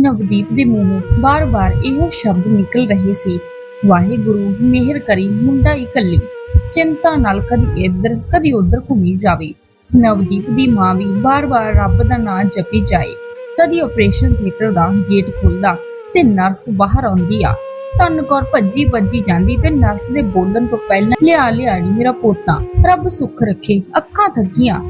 ਨਵਦੀਪ ਦੇ ਮੂੰਹੋਂ ਬਾਰ-ਬਾਰ ਇਹੋ ਸ਼ਬਦ ਨਿਕਲ ਰਹੇ ਸੀ। ਵਾਹਿਗੁਰੂ, ਮਿਹਰ ਕਰੀ ਮੁੰਡਾ ਇਕੱਲੀ ਚਿੰਤਾ ਨਾਲ ਕਦੀ ਇੱਧਰ, ਕਦੀ ਉੱਧਰ ਘੁੰਮੀ ਜਾਵੇ। ਨਵਦੀਪ ਦੀ ਮਾਂ ਵੀ ਬਾਰ-ਬਾਰ ਰੱਬ ਦਾ ਨਾਮ ਜਪੀ ਜਾਏ। ਕਦੀ ਆਪਰੇਸ਼ਨ ਥੀਏਟਰ ਦਾ ਗੇਟ ਖੁੱਲਦਾ ਤੇ ਨਰਸ ਬਾਹਰ ਆਉਂਦੀ ਆ। ਤਨ ਕੌਰ ਭੱਜੀ ਭੱਜੀ ਜਾਂਦੀ ਤੇ ਨਰਸ ਦੇ ਬੋਲਣ ਤੋਂ ਪਹਿਲਾਂ, ਲਿਆ ਲਿਆੜੀ ਮੇਰਾ ਪੋਤਾ। ਰੱਬ ਸੁੱਖ ਰੱਖੇ, ਅੱਖਾਂ ਥੱਕੀਆਂ।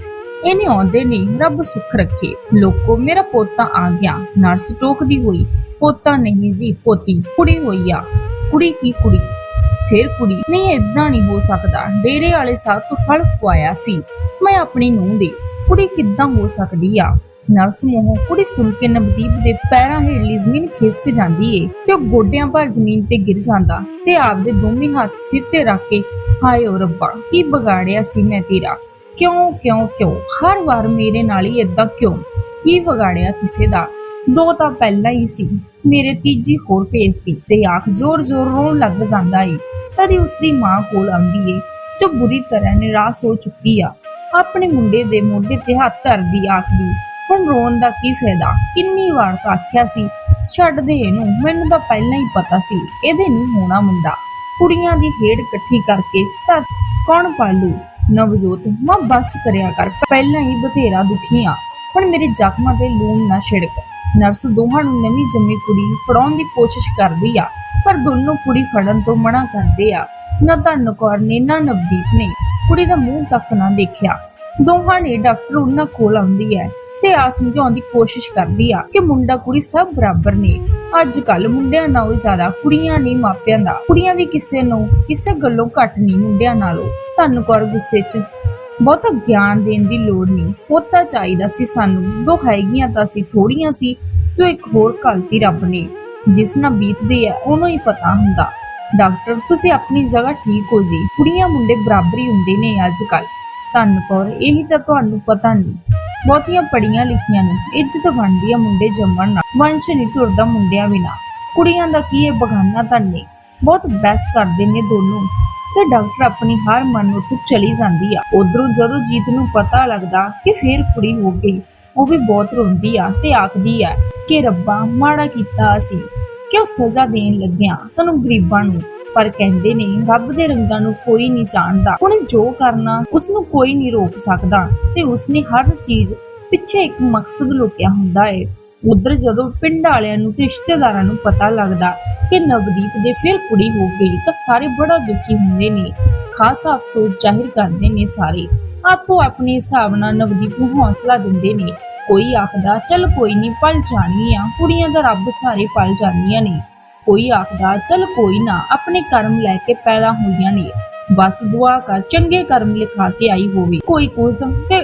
ਇਹਨੇ ਆਉਂਦੇ ਨੇ ਰੱਬ ਸੁੱਖ ਰੱਖੇ। ਲੋਕੋ, ਮੇਰਾ ਪੋਤਾ ਆ ਗਿਆ। ਨਰਸ ਟੋਕਦੀ ਹੋਈ, ਪੋਤਾ ਨਹੀਂ ਜੀ, ਪੋਤੀ। ਕੁੜੀ ਹੋਈ ਆ। ਕੁੜੀ ਕੀ ਕੁੜੀ? ਫਿਰ ਕੁੜੀ? ਨਹੀਂ ਇਦਾਂ ਨਹੀਂ ਹੋ ਸਕਦਾ। ਡੇਰੇ ਵਾਲੇ ਸਾਹ ਤੋਂ ਫਲ ਖਵਾਇਆ ਸੀ। ਮੈਂ ਆਪਣੀ ਨੂੰ ਦੇ। ਕੁੜੀ ਕਿੱਦਾਂ ਹੋ ਸਕਦੀ ਆ? ਨਰਸ ਮੂੰਹੋਂ ਕੁੜੀ ਸੁਣ ਕੇ ਨਵਦੀਪ ਦੇ ਪੈਰਾਂ ਹੇਠਲੀ ਜ਼ਮੀਨ ਖਿਸਕ ਜਾਂਦੀ ਏ ਤੇ ਉਹ ਗੋਡਿਆਂ ਭਰ ਜ਼ਮੀਨ ਤੇ ਗਿਰ ਜਾਂਦਾ ਤੇ ਆਪਦੇ ਦੋਵੇਂ ਹੱਥ ਸਿਰ ਤੇ ਰੱਖ ਕੇ, ਹਾਏ ਓ ਰੱਬਾ, ਕੀ ਵਿਗਾੜਿਆ ਸੀ ਮੈਂ ਤੇਰਾ? ਕਿਉਂ ਕਿਉਂ ਕਿਉਂ? ਹਰ ਵਾਰ ਮੇਰੇ ਨਾਲ ਹੀ ਇਦਾਂ ਕਿਉਂ? ਕੀ ਵਿਗਾੜਿਆ ਕਿਸੇ ਦਾ? ਦੋ ਤਾਂ ਪਹਿਲਾਂ ਹੀ ਸੀ। ਮੇਰੇ ਤੀਜੀ ਹੋਰ ਭੇਜਤੀ ਤੇ ਆਖ ਜ਼ੋਰ ਜ਼ੋਰ ਰੋਣ ਲੱਗ ਜਾਂਦਾ ਏ ਤਦੀ ਉਸਦੀ ਮਾਂ ਕੋਲ ਆਉਂਦੀ ਏ। ਜੋ ਬੁਰੀ ਤਰ੍ਹਾਂ ਨਿਰਾਸ਼ ਹੋ ਚੁੱਕੀ ਆ। ਆਪਣੇ ਮੁੰਡੇ ਦੇ ਮੋਢੇ ਤੇ ਹੱਥ ਧਰਦੀ ਆਖਦੀ ਹੁਣ ਰੋਣ ਦਾ ਕੀ ਫਾਇਦਾ? ਕਿੰਨੀ ਵਾਰ ਤਾਂ ਆਖਿਆ ਸੀ, ਛੱਡ ਦੇ ਇਹਨੂੰ। ਮੈਨੂੰ ਤਾਂ ਪਹਿਲਾਂ ਹੀ ਪਤਾ ਸੀ, ਇਹਦੇ ਨਹੀਂ ਹੋਣਾ ਮੁੰਡਾ। ਕੁੜੀਆਂ ਦੀ ਖੇਡ ਇਕੱਠੀ ਕਰਕੇ ਤਾਂ ਕੌਣ ਪਾਲੂ? ਨਵਜੋਤ ਮਾਂ ਬਸ ਕਰਿਆ ਕਰ। ਪਹਿਲਾਂ ਹੀ ਬਥੇਰਾ ਦੁਖੀ ਆ। ਹੁਣ ਮੇਰੇ ਜ਼ਖਮਾਂ ਤੇ ਲੂਣ ਨਾ ਛਿੜਕ। ਨਰਸ ਦੋਹਾਂ ਨੂੰ ਨਵੀਂ ਜੰਮੀ ਕੁੜੀ ਫੜਾਉਣ ਦੀ ਕੋਸ਼ਿਸ਼ ਕਰਦੀ ਆ, ਪਰ ਦੋਨੋਂ ਕੁੜੀ ਫੜਨ ਤੋਂ ਮਨਾ ਕਰਦੇ ਆ। ਨਾ ਧੰਨ ਕੌਰ ਨੇ, ਨਾ ਨਵਦੀਪ ਨੇ ਕੁੜੀ ਦਾ ਮੂੰਹ ਤੱਕ ਨਾ ਦੇਖਿਆ। ਦੋਹਾਂ ਨੇ ਡਾਕਟਰ ਉਹਨਾਂ ਕੋਲ ਆਉਂਦੀ ਹੈ। ਤੇ ਆ ਸਮਝਾਉਣ ਦੀ ਕੋਸ਼ਿਸ਼ ਕਰਦੀ ਆ ਕਿ ਮੁੰਡਾ ਕੁੜੀ ਸਭ ਬਰਾਬਰ ਨੇ। ਅੱਜ ਕੱਲ ਮੁੰਡਿਆਂ ਨਾਲੋਂ ਜ਼ਿਆਦਾ ਕੁੜੀਆਂ ਨੇ ਮਾਪਿਆਂ ਦਾ। ਕੁੜੀਆਂ ਵੀ ਕਿਸੇ ਨੂੰ ਕਿਸੇ ਗੱਲੋਂ ਘੱਟ ਨਹੀਂ ਮੁੰਡਿਆਂ ਨਾਲੋਂ। ਧੰਨ ਕੌਰ ਗੁੱਸੇ 'ਚ। ਬਹੁਤਾ ਗਿਆਨ ਦੇਣ ਦੀ ਲੋੜ ਨਹੀਂ। ਪੋਤਾ ਚਾਹੀਦਾ ਸੀ ਸਾਨੂੰ। ਦੋ ਹੈਗੀਆਂ ਤਾਂ ਸੀ ਥੋੜੀਆਂ ਸੀ, ਜੋ ਇੱਕ ਹੋਰ ਕਲਤੀ ਰੱਬ ਨੇ। ਜਿਸ ਨਾਲ ਬੀਤਦੀ ਹੈ, ਉਹਨੂੰ ਹੀ ਪਤਾ ਹੁੰਦਾ। ਡਾਕਟਰ, ਤੁਸੀਂ ਆਪਣੀ ਜਗ੍ਹਾ ਠੀਕ ਹੋ ਜੀ। ਕੁੜੀਆਂ ਮੁੰਡੇ ਬਰਾਬਰ ਹੀ ਹੁੰਦੇ ਨੇ ਅੱਜ ਕੱਲ ਧੰਨ ਕੌਰ, ਇਹੀ ਤਾਂ ਤੁਹਾਨੂੰ ਪਤਾ ਨਹੀਂ। ਬਹੁਤੀਆਂ ਪੜੀਆਂ ਲਿਖੀਆਂ ਨੂੰ, ਇੱਜ਼ਤ ਬਣਦੀ ਆ ਮੁੰਡੇ ਜੰਮਣ ਨਾਲ, ਵੰਸ਼ ਨਹੀਂ ਤੁਰਦਾ ਮੁੰਡਿਆਂ ਬਿਨਾ। ਕੁੜੀਆਂ ਦਾ ਕੀ ਹੈ ਬਗਾਨਾ ਧੰਨੇ ਬਹੁਤ ਬੈਸ ਕਰਦੇ ਨੇ ਦੋਨੋਂ। ਤੇ ਡਾਕਟਰ ਆਪਣੀ ਹਾਰ ਮੰਨ ਉੱਠ ਚਲੀ ਜਾਂਦੀ ਆ। ਉਧਰੋਂ ਜਦੋਂ ਜੀਤ ਨੂੰ ਪਤਾ ਲੱਗਦਾ ਕਿ ਫੇਰ ਕੁੜੀ ਹੋ ਗਈ, ਉਹ ਵੀ ਬਹੁਤ ਰੋਂਦੀ ਆ ਤੇ ਆਖਦੀ ਆ ਕਿ ਰੱਬਾ, ਮਾੜਾ ਕੀਤਾ ਅਸੀਂ, ਕਿਉਂ ਸਜ਼ਾ ਦੇਣ ਲੱਗਿਆ ਸਾਨੂੰ ਗਰੀਬਾਂ ਨੂੰ। ਪਰ ਕਹਿੰਦੇ ਨੇ, ਰੱਬ ਦੇ ਰੰਗਾਂ ਨੂੰ ਕੋਈ ਨਹੀਂ ਜਾਣਦਾ। ਹੁਣ ਜੋ ਕਰਨਾ ਉਸ ਨੂੰ ਕੋਈ ਨਹੀਂ ਰੋਕ ਸਕਦਾ। ਤੇ ਉਸਨੇ ਹਰ ਚੀਜ਼ ਪਿੱਛੇ ਇੱਕ ਮਕਸਦ ਲੁਕਿਆ ਹੁੰਦਾ ਏ। ਉਧਰ ਜਦੋਂ ਪਿੰਡ ਵਾਲਿਆਂ ਨੂੰ ਤੇ ਰਿਸ਼ਤੇਦਾਰਾਂ ਨੂੰ ਪਤਾ ਲੱਗਦਾ ਕਿ ਨਵਦੀਪ ਦੇ ਫਿਰ ਕੁੜੀ ਹੋ ਗਈ, ਤਾਂ ਸਾਰੇ ਬੜਾ ਦੁਖੀ ਹੁੰਦੇ ਨੇ। ਖਾਸਾ ਅਫਸੋਸ ਜ਼ਾਹਿਰ ਕਰਦੇ ਨੇ ਸਾਰੇ। ਆਪੋ ਆਪਣੇ ਹਿਸਾਬ ਨਾਲ ਨਵਦੀਪ ਨੂੰ ਹੌਸਲਾ ਦਿੰਦੇ ਨੇ। ਕੋਈ ਆਖਦਾ, ਚੱਲ ਕੋਈ ਨਹੀਂ, ਪਲ ਜਾਣੀਆਂ ਕੁੜੀਆਂ ਦਾ ਰੱਬ ਸਾਰੇ ਪਲ ਜਾਂਦੀਆਂ ਨੇ। ਕੋਈ ਆਖਦਾ ਚੱਲ ਕੋਈ ਨਾ ਆਪਣੇ ਕਰਮ ਲੈ ਕੇ ਪੈਦਾ ਹੋਈਆਂ ਨੇ ਬਸ ਦੁਆ ਕਰ ਚੰਗੇ ਕਰਮ ਲਿਖਾ ਕੇ ਆਈ ਹੋਵੇ ਕੋਈ ਕੁਝ ਤੇ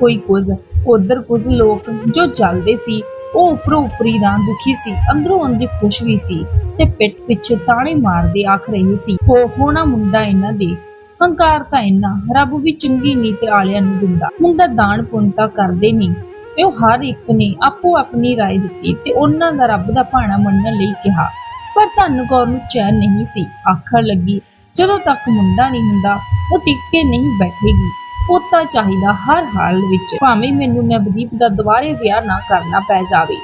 ਕੋਈ ਕੁਝ ਉਧਰ ਕੁਝ ਲੋਕ ਜੋ ਜਲਦੇ ਸੀ ਉਹ ਉੱਪਰੋਂ ਉੱਪਰੀ ਦਾ ਦੁਖੀ ਸੀ ਅੰਦਰੋਂ ਅੰਦਰ ਖੁਸ਼ ਵੀ ਸੀ ਤੇ ਪਿੱਠ ਪਿੱਛੇ ਤਾਣੇ ਮਾਰਦੇ ਆਖ ਰਹੇ ਸੀ ਹੋ ਹੋਣਾ ਮੁੰਡਾ ਇਹਨਾਂ ਦੇ ਹੰਕਾਰ ਤਾਂ ਇਹਨਾਂ ਰੱਬ ਵੀ ਚੰਗੀ ਨੀਤ ਵਾਲਿਆਂ ਨੂੰ ਦਿੰਦਾ ਮੁੰਡਾ ਦਾਨ ਪੁੰਨ ਤਾਂ ਕਰਦੇ ਨਹੀਂ ਤੇ ਉਹ ਹਰ ਇੱਕ ਨੇ ਆਪੋ ਆਪਣੀ رائے ਦਿੱਤੀ ਤੇ ਉਹਨਾਂ ਦਾ ਰੱਬ ਦਾ ਭਾਣਾ ਮੰਨਣ ਲਈ ਕਿਹਾ ਪਰ ਧੰਨ ਕੌਰ ਨੂੰ ਚੈਨ ਨਹੀਂ ਸੀ। ਆਖਣ ਲੱਗੀ, ਜਦੋਂ ਤੱਕ ਮੁੰਡਾ ਨਹੀਂ ਹੁੰਦਾ, ਉਹ ਟਿਕ ਕੇ ਨਹੀਂ ਬੈਠੇਗੀ। ਪੋਤਾ ਚਾਹੀਦਾ ਹਰ ਹਾਲ ਵਿੱਚ ਭਾਵੇਂ ਮੈਨੂੰ ਨਵਦੀਪ ਦਾ ਦੁਬਾਰੇ ਵਿਆਹ ਨਾ ਕਰਨਾ ਪੈ ਜਾਵੇ।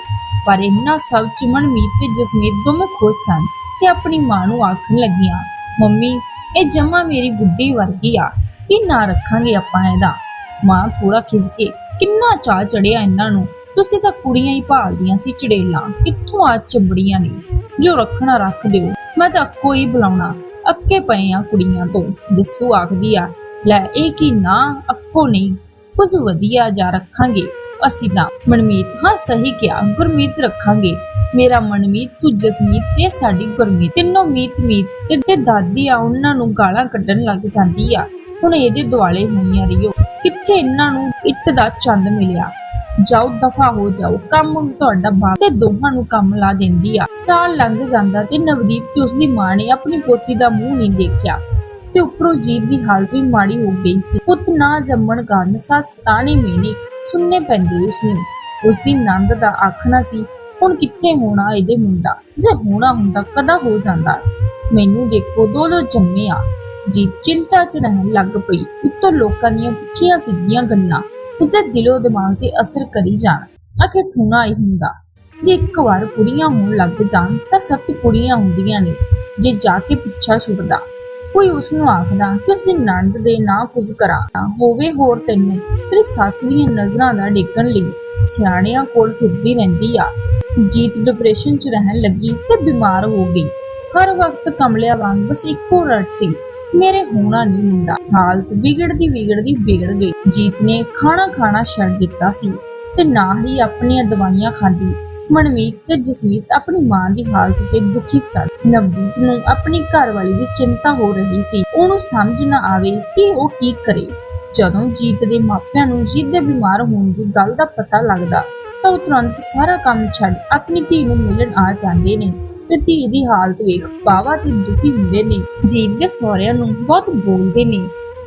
ਪਰ ਇਹਨਾਂ ਸਭ ਚ ਮਨਮੀਤ ਤੇ ਜਸਮੀਤ ਦੋਵੇਂ ਖੁਸ਼ ਸਨ ਤੇ ਆਪਣੀ ਮਾਂ ਨੂੰ ਆਖਣ ਲੱਗੀਆਂ, ਮੰਮੀ, ਇਹ ਜਮਾ ਮੇਰੀ ਗੁੱਡੀ ਵਰਗੀ ਆ। ਕਿ ਨਾ ਰੱਖਾਂਗੇ ਆਪਾਂ ਇਹਦਾ? ਮਾਂ ਥੋੜਾ ਖਿਸਕੇ ਕਿੰਨਾ ਚਾਹ ਚੜਿਆ ਇਹਨਾਂ ਨੂੰ। ਤੁਸੀਂ ਤਾਂ ਕੁੜੀਆਂ ਹੀ ਭਾਲਦੀਆਂ ਸੀ ਚੜੇਲਾਂ। ਕਿੱਥੋਂ ਆ ਚੰਬੜੀਆਂ ਨੇ? ਜੋ ਰੱਖਣਾ ਰੱਖ ਦਿਓ। ਮੈਂ ਤਾਂ ਅੱਕੋ ਬੁਲਾਉਣਾ। ਅੱਕੇ ਪਏ ਆ ਕੁੜੀਆਂ ਤੋਂ। ਦੱਸੂ ਆਖਦੀ ਆ, ਲੈ, ਇਹ ਕੀ ਨਾ? ਅੱਕੋ ਨਹੀਂ। ਕੁਝ ਵਧੀਆ ਜਾ ਰੱਖਾਂਗੇ। ਅਸੀਂ ਨਾ ਮਨਮੀਤ, ਹਾਂ, ਸਹੀ ਕਿਹਾ, ਗੁਰਮੀਤ ਰੱਖਾਂਗੇ। ਮੇਰਾ ਮਨਮੀਤ, ਤੂੰ ਜਸਮੀਤ ਤੇ ਸਾਡੀ ਗੁਰਮੀਤ। ਤਿੰਨੋਂ ਮੀਤ ਮੀਤ ਤੇ ਦਾਦੀ ਆ, ਉਹਨਾਂ ਨੂੰ ਗਾਲਾਂ ਕੱਢਣ ਲੱਗ ਜਾਂਦੀ ਆ। ਹੁਣ ਇਹਦੇ ਦੁਆਲੇ ਹੋਈਆਂ ਰਿਓ ਕਿੱਥੇ ਇਹਨਾਂ ਨੂੰ ਇੱਟ ਦਾ ਚੰਦ ਮਿਲਿਆ? ਜਾਓ, ਦਫਾ ਹੋ ਜਾਓ। ਕੰਮ ਤੁਹਾਡਾ ਬਾਪ ਤੇ ਦੋਹਾਂ ਨੂੰ ਕੰਮ ਲਾ ਦਿੰਦੀ ਆ। ਸਾਲ ਲੰਘ ਜਾਂਦਾ ਤੇ ਨਵਦੀਪ ਤੇ ਉਸਦੀ ਮਾਂ ਨੇ ਆਪਣੀ ਪੋਤੀ ਦਾ ਮੂੰਹ ਨਹੀਂ ਦੇਖਿਆ ਤੇ ਉੱਪਰੋਂ ਜੀਤ ਦੀ ਹਾਲਤ ਵੀ ਮਾੜੀ ਹੋ ਗਈ ਸੀ। ਪੁੱਤ ਨਾ ਜੰਮਣ ਕਾਰਨ ਸੱਸ ਤਾਣੀ ਮੇਨੇ ਸੁਣਨੇ ਪੈਂਦੇ ਉਸਨੂੰ। ਉਸਦੀ ਨੰਦ ਦਾ ਆਖਣਾ ਸੀ, ਹੁਣ ਕਿੱਥੇ ਹੋਣਾ ਇਹਦੇ ਮੁੰਡਾ? ਜੇ ਹੋਣਾ ਹੁੰਦਾ ਕਦਾ ਹੋ ਜਾਂਦਾ? ਮੈਨੂੰ ਦੇਖੋ ਦੋ ਦੋ ਜੰਮੇ ਆ। ਜੀ ਚਿੰਤਾ ਚ ਰਹਿਣ ਲੱਗ ਪਈ। ਉੱਤੋਂ ਲੋਕਾਂ ਦੀਆਂ ਪੁੱਠੀਆਂ ਸਿੱਧੀਆਂ ਗੱਲਾਂ ਉਸਦੇ ਦਿਲੋਂ ਦਿਮਾਗ ਤੇ ਅਸਰ ਕਰੀ ਜਾਣ ਆਖੇ ਠੂਣਾ ਹੀ ਹੁੰਦਾ। ਜੇ ਇੱਕ ਵਾਰ ਕੁੜੀਆਂ ਹੋਣ ਲੱਗ ਜਾਣ, ਤਾਂ ਸੱਤ ਕੁੜੀਆਂ ਹੁੰਦੀਆਂ ਨੇ, ਜੇ ਜਾ ਕੇ ਪਿੱਛਾ ਛੁੱਟਦਾ। ਕੋਈ ਉਸ ਨੂੰ ਆਖਦਾ ਕਿ ਉਸ ਦੀ ਨੰਦ ਦੇ ਨਾ ਕੁਝ ਕਰਾਂ ਹੋਵੇ ਹੋਰ ਤੈਨੂੰ, ਤੇਰੀ ਸੱਸ ਦੀਆਂ ਨਜ਼ਰਾਂ ਦਾ ਡੇਕਣ ਲਈ ਸਿਆਣਿਆਂ ਕੋਲ ਫਿਰਦੀ ਰਹਿੰਦੀ ਆ। ਜੀਤ ਡਿਪਰੈਸ਼ਨ 'ਚ ਰਹਿਣ ਲੱਗੀ ਤੇ ਬਿਮਾਰ ਹੋ ਗਈ। ਹਰ ਵਕਤ ਕਮਲਿਆ ਵਾਂਗ ਬਸ ਇੱਕੋ ਰਟ ਸੀ। ਮੇਰੇ ਹੋਣਾ ਨਹੀਂ ਮੁੰਡਾ। ਹਾਲਤ ਵਿਗੜਦੀ ਵਿਗੜਦੀ ਵਿਗੜ ਗਈ। ਜੀਤ ਨੇ ਖਾਣਾ ਖਾਣਾ ਛੱਡ ਦਿੱਤਾ ਸੀ ਤੇ ਨਾ ਹੀ ਆਪਣੀਆਂ ਦਵਾਈਆਂ ਖਾਂਦੀ ਮਨਮੀਤ ਤੇ ਜਸਮੀਤ ਆਪਣੀ ਮਾਂ ਦੀ ਹਾਲਤ ਤੇ ਦੁਖੀ ਸਨ। ਨਵਦੀਪ ਨੂੰ ਆਪਣੀ ਘਰਵਾਲੀ ਦੀ ਚਿੰਤਾ ਹੋ ਰਹੀ ਸੀ। ਉਹਨੂੰ ਸਮਝ ਨਾ ਆਵੇ ਕਿ ਉਹ ਕੀ ਕਰੇ। ਜਦੋਂ ਜੀਤ ਦੇ ਮਾਪਿਆਂ ਨੂੰ ਜੀਤ ਦੇ ਬਿਮਾਰ ਹੋਣ ਦੀ ਗੱਲ ਦਾ ਪਤਾ ਲੱਗਦਾ ਤਾਂ ਉਹ ਤੁਰੰਤ ਸਾਰਾ ਕੰਮ ਛੱਡ ਆਪਣੀ ਧੀ ਨੂੰ ਮਿਲਣ ਆ ਜਾਂਦੇ ਨੇ। ਤੇ ਧੀ ਦੀ ਹਾਲਤ ਵੇਖ ਬਾਵਾ ਤੇ ਦੁਖੀ ਹੁੰਦੇ ਨੇ। ਜੀਤ ਦੇ ਸਹੁਰਿਆਂ ਨੂੰ ਬਹੁਤ ਬੋਲਦੇ ਨੇ,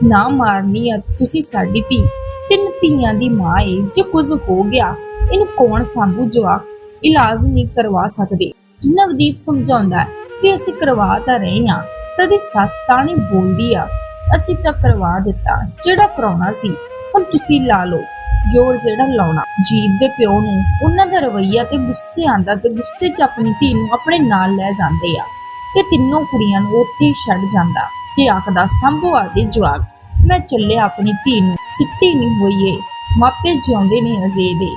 ਨਾ ਮਾਰਨੀ ਆ ਤੁਸੀਂ ਸਾਡੀ ਧੀ। ਤਿੰਨ ਧੀਆਂ ਦੀ ਮਾਂ ਏ, ਜੇ ਕੁਝ ਹੋ ਗਿਆ, ਇਹਨੂੰ ਕੌਣ ਸੰਭੂ ਜਵਾਕ? ਇਲਾਜ ਨਹੀਂ ਕਰਵਾ ਸਕਦੇ। ਨਵਦੀਪ ਸਮਝਾਉਂਦਾ ਕਿ ਅਸੀਂ ਕਰਵਾ ਤਾਂ ਰਹੇ ਹਾਂ ਤਦੀ ਸੱਸ ਤਾਂ ਨਹੀਂ ਬੋਲਦੀ ਆ, ਅਸੀਂ ਤਾਂ ਕਰਵਾ ਦਿੱਤਾ, ਜਿਹੜਾ ਕਰਾਉਣਾ ਸੀ, ਹੁਣ ਤੁਸੀਂ ਲਾ ਲਓ। ਜੋਰ ਜਿਹੜਾ ਲਾਉਣਾ। ਜੀਤ ਦੇ ਪਿਓ ਨੂੰ ਉਹਨਾਂ ਦਾ ਰਵਈਆ ਤੇ ਗੁੱਸੇ ਆਂਦਾ ਤੇ ਗੁੱਸੇ 'ਚ ਆਪਣੀ ਧੀ ਨੂੰ ਆਪਣੇ ਨਾਲ ਲੈ ਜਾਂਦੇ ਆ। ਤੇ ਤਿੰਨੋਂ ਕੁੜੀਆਂ ਨੂੰ ਉੱਥੇ ਛੱਡ ਜਾਂਦਾ ਤੇ ਆਖਦਾ, ਸੰਭੋ ਆਦੇ ਜਵਾਕ। ਮੈਂ ਚੱਲਿਆ ਆਪਣੀ ਧੀ ਨੂੰ। ਸਿੱਟੀ ਨਹੀਂ ਹੋਈ ਮਾਪੇ ਜਿਉਂਦੇ ਨੇ ਅਜੇ ਦੇ।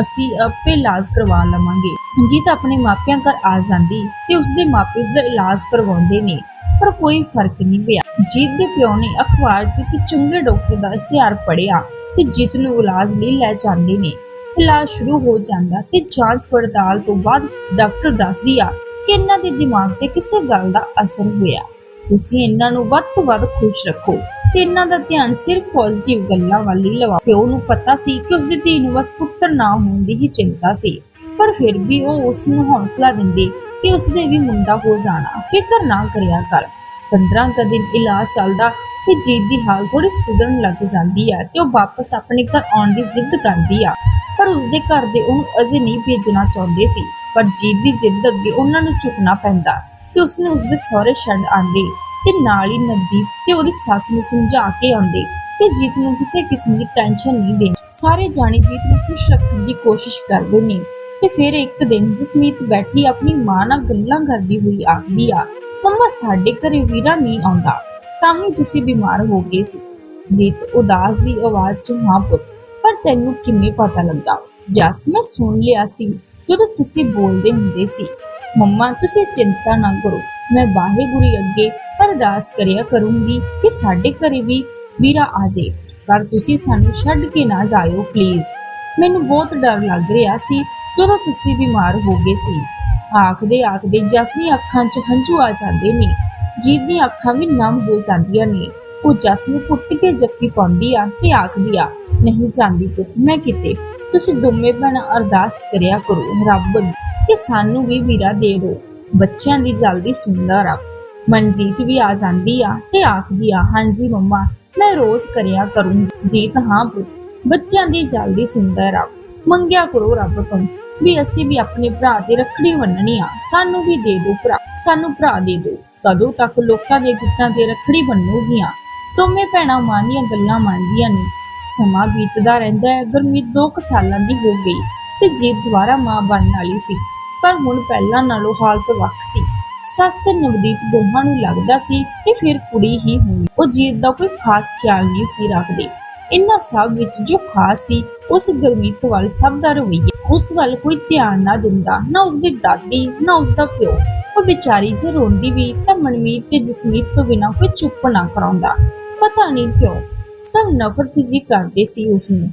ਅਸੀਂ ਆਪੇ ਇਲਾਜ ਕਰਵਾ ਲਵਾਂਗੇ। ਜੀਤ ਆਪਣੇ ਮਾਪਿਆਂ ਘਰ ਆ ਜਾਂਦੀ ਤੇ ਉਸਦੇ ਮਾਪੇ ਉਸਦਾ ਇਲਾਜ ਕਰਵਾਉਂਦੇ ਨੇ। ਪਰ ਕੋਈ ਫ਼ਰਕ ਨਹੀਂ ਪਿਆ। ਜੀਤ ਦੇ ਪਿਓ ਨੇ ਅਖਬਾਰ 'ਚ ਇੱਕ ਚੰਗੇ ਡਾਕਟਰ ਦਾ ਇਸ਼ਤਿਹਾਰ ਪੜਿਆ ਤੇ ਜੀਤ ਨੂੰ ਇਲਾਜ ਲਈ ਲੈ ਜਾਂਦੇ ਨੇ। ਇਲਾਜ ਸ਼ੁਰੂ ਹੋ ਜਾਂਦਾ ਤੇ ਜਾਂਚ ਪੜਤਾਲ ਤੋਂ ਬਾਅਦ ਡਾਕਟਰ ਦੱਸਦੀ ਆ ਕਿ ਇਹਨਾਂ ਦੇ ਦਿਮਾਗ ਤੇ ਕਿਸੇ ਗੱਲ ਦਾ ਅਸਰ ਹੋਇਆ। ਤੁਸੀਂ ਇਹਨਾਂ ਨੂੰ ਵੱਧ ਤੋਂ ਵੱਧ ਖੁਸ਼ ਰੱਖੋ ਤੇ ਇਹਨਾਂ ਦਾ ਧਿਆਨ ਸਿਰਫ ਪੋਜ਼ਿਟਿਵ ਗੱਲਾਂ ਵੱਲ ਹੀ ਲਵਾਓ ਪਿਓ ਨੂੰ ਪਤਾ ਸੀ ਕਿ ਉਸਦੀ ਧੀ ਨੂੰ ਬਸ ਪੁੱਤਰ ਨਾ ਹੋਣ ਦੀ ਹੀ ਚਿੰਤਾ ਸੀ, ਪਰ ਫਿਰ ਵੀ ਉਹ ਉਸ ਨੂੰ ਹੌਸਲਾ ਦਿੰਦੇ ਕਿ ਉਸਦੇ ਵੀ ਮੁੰਡਾ ਹੋ ਜਾਣਾ। ਫਿਕਰ ਨਾ ਕਰਿਆ ਕਰ। 15 ਦਿਨ ਇਲਾਜ ਚੱਲਦਾ ਤੇ ਜੀਤ ਦੀ ਹਾਲ ਥੋੜੀ ਸੁਧਰਨ ਲੱਗ ਜਾਂਦੀ ਆ ਤੇ ਉਹ ਵਾਪਸ ਆਪਣੇ ਘਰ ਆਉਣ ਦੀ ਜ਼ਿੱਦ ਕਰਦੀ ਆ। ਪਰ ਉਸਦੇ ਘਰ ਦੇ ਉਹਨੂੰ ਅਜੇ ਨਹੀਂ ਭੇਜਣਾ ਚਾਹੁੰਦੇ ਸੀ, ਪਰ ਜੀਤ ਦੀ ਜ਼ਿੱਦ ਅੱਗੇ ਉਹਨਾਂ ਨੂੰ ਝੁਕਣਾ ਪੈਂਦਾ ਤੇ ਉਸਨੇ ਉਸਦੇ ਸਹੁਰੇ ਛੱਡ ਆਂਦੇ ਤੇ ਨਾਲ ਹੀ ਨਵਦੀਪ ਤੇ ਉਹਦੀ ਸੱਸ ਨੂੰ ਸਮਝਾ ਕੇ ਆਉਂਦੇ ਤੇ ਜੀਤ ਨੂੰ ਕਿਸੇ ਕਿਸਮ ਦੀ ਟੈਨਸ਼ਨ ਨਹੀਂ ਦੇਣੀ। ਸਾਰੇ ਜਾਣੇ ਜੀਤ ਨੂੰ ਖੁਸ਼ ਰੱਖਣ ਦੀ ਕੋਸ਼ਿਸ਼ ਕਰਦੇ ਨੇ ਤੇ ਫਿਰ ਇੱਕ ਦਿਨ ਜਸਮੀਤ ਬੈਠੀ ਆਪਣੀ ਮਾਂ ਨਾਲ ਗੱਲਾਂ ਕਰਦੀ ਹੋਈ ਆਖਦੀ ਆ, ਮੰਮਾ, ਸਾਡੇ ਘਰੇ ਵੀਰਾ ਨਹੀਂ ਆਉਂਦਾ। ਤਾਂ ਹੀ ਤੁਸੀਂ ਬਿਮਾਰ ਹੋ ਗਏ ਸੀ। ਜੀਤ ਉਦਾਸ ਜੀ ਆਵਾਜ਼ ਚ, ਹਾਂ ਪੁੱਤ, ਪਰ ਤੈਨੂੰ ਕਿਵੇਂ ਪਤਾ ਲੱਗਾ? ਜਸ ਮੈਂ ਸੁਣ ਲਿਆ ਸੀ, ਜਦੋਂ ਤੁਸੀਂ ਬੋਲਦੇ ਹੁੰਦੇ ਸੀ। ਮੰਮਾ, ਤੁਸੀਂ ਚਿੰਤਾ ਨਾ ਕਰੋ, ਮੈਂ ਵਾਹਿਗੁਰੂ ਅੱਗੇ ਅਰਦਾਸ ਕਰਿਆ ਕਰੂੰਗੀ ਕਿ ਸਾਡੇ ਘਰੇ ਵੀ ਵੀਰਾ ਆ ਜਾਏ। ਪਰ ਤੁਸੀਂ ਸਾਨੂੰ ਛੱਡ ਕੇ ਨਾ ਜਾਇਓ ਪਲੀਜ਼ ਮੈਨੂੰ ਬਹੁਤ ਡਰ ਲੱਗ ਰਿਹਾ ਸੀ, ਜਦੋਂ ਤੁਸੀਂ ਬਿਮਾਰ ਹੋ ਗਏ ਸੀ। ਆਖਦੇ ਆਖਦੇ ਜਸ ਦੀਆਂ ਅੱਖਾਂ 'ਚ ਹੰਝੂ ਆ ਜਾਂਦੇ ਨੇ। ਜੀਤ ਦੀਆਂ ਅੱਖਾਂ ਵੀ ਨਮ ਹੋ ਜਾਂਦੀਆਂ ਨੇ। ਉਹ ਜਸ ਨੂੰ ਪੁੱਟ ਕੇ ਜੱਫੀ ਪਾਉਂਦੀ ਆ ਤੇ ਆਖਦੀ ਆ, ਨਹੀਂ ਜਾਂਦੀ ਪੁੱਤ, ਮੈਂ ਕਿਤੇ। ਤੁਸੀਂ ਦੋਵੇਂ ਭੈਣਾਂ ਅਰਦਾਸ ਕਰਿਆ ਕਰੋ, ਰੱਬ ਕਿ ਸਾਨੂੰ ਵੀ ਵੀਰਾ ਦੇ ਦਿਓ। ਬੱਚਿਆਂ ਦੀ ਜਲਦੀ ਸੁਣਦਾ ਰੱਬ ਮਨਜੀਤ ਵੀ ਆ ਜਾਂਦੀ ਆ ਤੇ ਆਖਦੀ ਆ, ਹਾਂਜੀ ਮੰਮਾ, ਮੈਂ ਰੋਜ਼ ਕਰਿਆ ਕਰੂੰ ਜੀਤ, ਹਾਂ ਪੁੱਤ, ਬੱਚਿਆਂ ਦੀ ਜਲਦੀ ਸੁਣਦਾ ਰੱਬ ਮੰਗਿਆ ਕਰੋ ਰੱਬ ਤੋਂ ਵੀ ਅਸੀਂ ਵੀ ਆਪਣੇ ਭਰਾ ਦੀ ਰੱਖੜੀ ਮੰਨਣੀ ਆ। ਸਾਨੂੰ ਵੀ ਦੇ ਦਿਓ ਭਰਾ, ਸਾਨੂੰ ਭਰਾ ਦੇ ਦਿਓ। ਕਦੋਂ ਤੱਕ ਲੋਕਾਂ ਦੇ ਗੁੱਟਾਂ ਤੇ ਰੱਖੜੀ ਬੰਨੂਗੀਆਂ ਦੋਵੇਂ ਭੈਣਾਂ ਮਾਂ ਦੀਆਂ ਗੱਲਾਂ ਮੰਨਦੀਆਂ ਨੇ। ਸਮਾਂ ਬੀਤਦਾ ਰਹਿੰਦਾ ਹੈ ਗੁਰਮੀਤ ਦੋ ਸਾਲਾਂ ਦੀ ਹੋ ਗਈ ਤੇ ਜੀਤ ਦੁਬਾਰਾ ਮਾਂ ਬਣਨ ਵਾਲੀ ਸੀ। ਪਰ ਹੁਣ ਪਹਿਲਾਂ ਨਾਲੋਂ ਹਾਲਤ ਵੱਖ ਸੀ। ਸੱਸ ਤੇ ਨਵਦੀਪ ਦੋਹਾਂ ਨੂੰ ਲੱਗਦਾ ਸੀ ਕਿ ਫਿਰ ਕੁੜੀ ਹੀ ਹੋਣੀ। ਉਹ ਜੀਤ ਦਾ ਕੋਈ ਖਾਸ ਖਿਆਲ ਨਹੀਂ ਸੀ ਰੱਖਦੇ। ਇਹਨਾਂ ਸਭ ਵਿੱਚ ਜੋ ਖਾਸ ਸੀ, ਉਸ ਗੁਰਮੀਤ ਵੱਲ ਸਭ ਦਾ ਰਵਈਆ। ਉਸ ਵੱਲ ਕੋਈ ਧਿਆਨ ਨਾ ਦਿੰਦਾ, ਨਾ ਉਸਦੀ ਦਾਦੀ, ਨਾ ਉਸਦਾ ਪਿਓ। ਉਹ ਵਿਚਾਰੀ ਜੇ ਰੋਂਦੀ ਵੀ ਤਾਂ ਮਨਮੀਤ ਤੇ ਜਸਮੀਤ ਤੋਂ ਬਿਨਾਂ ਕੋਈ ਚੁੱਪ ਨਾ ਕਰਾਉਂਦਾ। ਪਤਾ ਨਹੀਂ ਕਿਉਂ, ਸਭ ਨਫ਼ਰਤ ਜੀ ਕਰਦੇ ਸੀ ਉਸ ਨੂੰ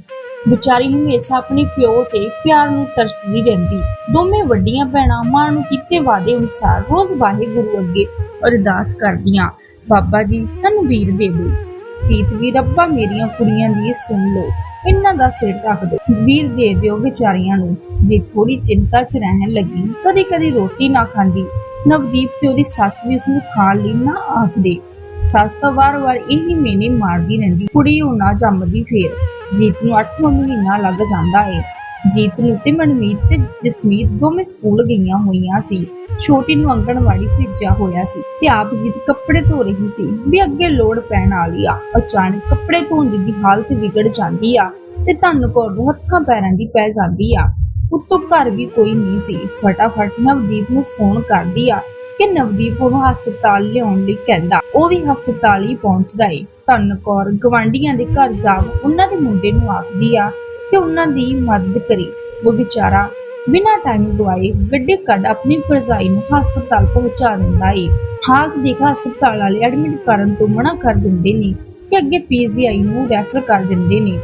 ਵਿਚਾਰੀ ਹਮੇਸ਼ਾ ਆਪਣੇ ਪਿਓ ਤੇ ਪਿਆਰ ਨੂੰ ਤਰਸਦੀ ਰਹਿੰਦੀ। ਦੋਵੇਂ ਵੱਡੀਆਂ ਭੈਣਾਂ ਮਾਂ ਨੂੰ ਕੀਤੇ ਵਾਅਦੇ ਅਨੁਸਾਰ ਰੋਜ਼ ਵਾਹਿਗੁਰੂ ਅੱਗੇ ਅਰਦਾਸ ਕਰਦੀਆਂ, ਬਾਬਾ ਜੀ, ਸਾਨੂੰ ਵੀਰ ਦੇ ਦਿਓ। ਜੀਤ ਵੀ ਰੱਬਾ ਮੇਰੀਆਂ ਕੁੜੀਆਂ ਦੀ ਸੁਣ ਲੋ ਇਹਨਾਂ ਦਾ ਸਿਰ ਢੱਕ ਦਿਓ। ਵੀਰ ਦੇ ਦਿਓ ਵਿਚਾਰੀਆਂ ਨੂੰ। ਜੇ ਥੋੜੀ ਚਿੰਤਾ 'ਚ ਰਹਿਣ ਲੱਗੀ ਕਦੇ ਕਦੇ ਰੋਟੀ ਨਾ ਖਾਂਦੀ, ਨਵਦੀਪ ਤੇ ਉਹਦੀ ਸੱਸ ਵੀ ਉਸਨੂੰ ਖਾਣ ਲਈ ਨਾ ਆਖਦੇ। ਸੱਸ ਤਾਂ ਵਾਰ-ਵਾਰ ਇਹੀ ਮੇਨੇ ਮਾਰਦੀ ਰਹਿੰਦੀ, ਕੁੜੀ ਉਹ ਨਾ ਜੰਮਦੀ ਫੇਰ। ਜੀਤ ਨੂੰ 8ਵਾਂ ਮਹੀਨਾ ਲੱਗ ਜਾਂਦਾ ਏ। ਜੀਤ ਨੂੰ ਤੇ ਮਨਮੀਤ ਤੇ ਜਸਮੀਤ ਦੋਵੇਂ ਸਕੂਲ ਗਈਆਂ ਹੋਈਆਂ ਸੀ। ਛੋਟੀ ਨੂੰ ਅੰਗਣਵਾੜੀ ਭੇਜਿਆ ਹੋਇਆ ਸੀ ਤੇ ਆਪ ਜੀਤ ਕੱਪੜੇ ਧੋ ਰਹੀ ਸੀ। ਵੀ ਅੱਗੇ ਲੋੜ ਪੈਣ ਵਾਲੀ ਆ। ਅਚਾਨਕ ਕੱਪੜੇ ਧੋਣ ਦੀ ਦੀ ਹਾਲਤ ਵਿਗੜ ਜਾਂਦੀ ਆ ਤੇ ਧੰਨ ਕੌਰ ਨੂੰ ਹੱਥਾਂ ਪੈਰਾਂ ਦੀ ਪੈ ਜਾਂਦੀ ਆ। ਉੱਤੋਂ ਘਰ ਵੀ ਕੋਈ ਨਹੀਂ ਸੀ। ਫਟਾਫਟ ਨਵਦੀਪ ਨੂੰ ਫੋਨ ਕਰਦੀ ਆ ਕਿ ਨਵਦੀਪ ਉਹਨੂੰ ਹਸਪਤਾਲ ਲਿਆਉਣ ਲਈ ਕਹਿੰਦਾ। ਉਹ ਵੀ ਹਸਪਤਾਲ ਹੀ ਪਹੁੰਚਦਾ ਏ। ਧੰਨ ਕੌਰ ਦੇ ਘਰ ਜਾ ਉਹਨਾਂ ਦੇ ਮੁੰਡੇ ਨੂੰ ਆਖਦੀ ਆ ਕਿ ਉਹਨਾਂ ਦੀ ਮਦਦ ਕਰੀ। ਉਹ ਵਿਚਾਰਾ ਬਿਨਾਂ ਟਾਈਮ ਗਵਾਏ ਗੱਡੀ ਕੱਢ ਆਪਣੀ ਭਰਜਾਈ ਨੂੰ ਹਸਪਤਾਲ ਪਹੁੰਚਾ ਦਿੰਦਾ ਏ। ਹਾਕ ਦੇਖ ਹਸਪਤਾਲ ਵਾਲੇ ਐਡਮਿਟ ਕਰਨ ਤੋਂ ਮਨਾ ਕਰ ਦਿੰਦੇ ਨੇ ਕਿ ਅੱਗੇ ਪੀਜੀਆਈ ਨੂੰ ਰੈਫਰ ਕਰ ਦਿੰਦੇ ਨੇ।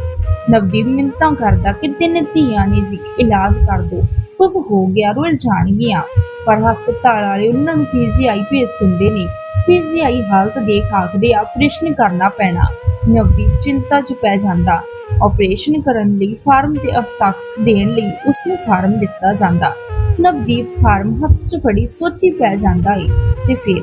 ਨਵਦੀਪ ਮਿੰਤਾਂ ਕਰਦਾ ਕਿ ਤਿੰਨ ਧੀਆਂ ਨੇ ਜੀ ਇਲਾਜ ਕਰ ਦੋ। ਕੁਝ ਹੋ ਗਿਆ, ਰੁਲ ਜਾਣਗੀਆਂ। ਪਰ ਹਸਪਤਾਲ ਵਾਲੇ ਉਹਨਾਂ ਨੂੰ ਪੀਜੀਆਈ ਭੇਜ ਦਿੰਦੇ ਨੇ। ਪੀਜੀਆਈ ਹਾਲਤ ਦੇਖ ਆਖਦੇ ਆਪਰੇਸ਼ਨ ਕਰਨਾ ਪੈਣਾ। ਨਵਦੀਪ ਚਿੰਤਾ 'ਚ ਪੈ ਜਾਂਦਾ। ਆਪਰੇਸ਼ਨ ਕਰਨ ਲਈ ਫਾਰਮ ਤੇ ਹਸਤਾਖਰ ਦੇਣ ਲਈ ਉਸਨੂੰ ਫਾਰਮ ਦਿੱਤਾ ਜਾਂਦਾ। ਨਵਦੀਪ ਫਾਰਮ ਹੱਥ 'ਚ ਫੜੀ ਸੋਚੀ ਪੈ ਜਾਂਦਾ ਏ ਤੇ ਫਿਰ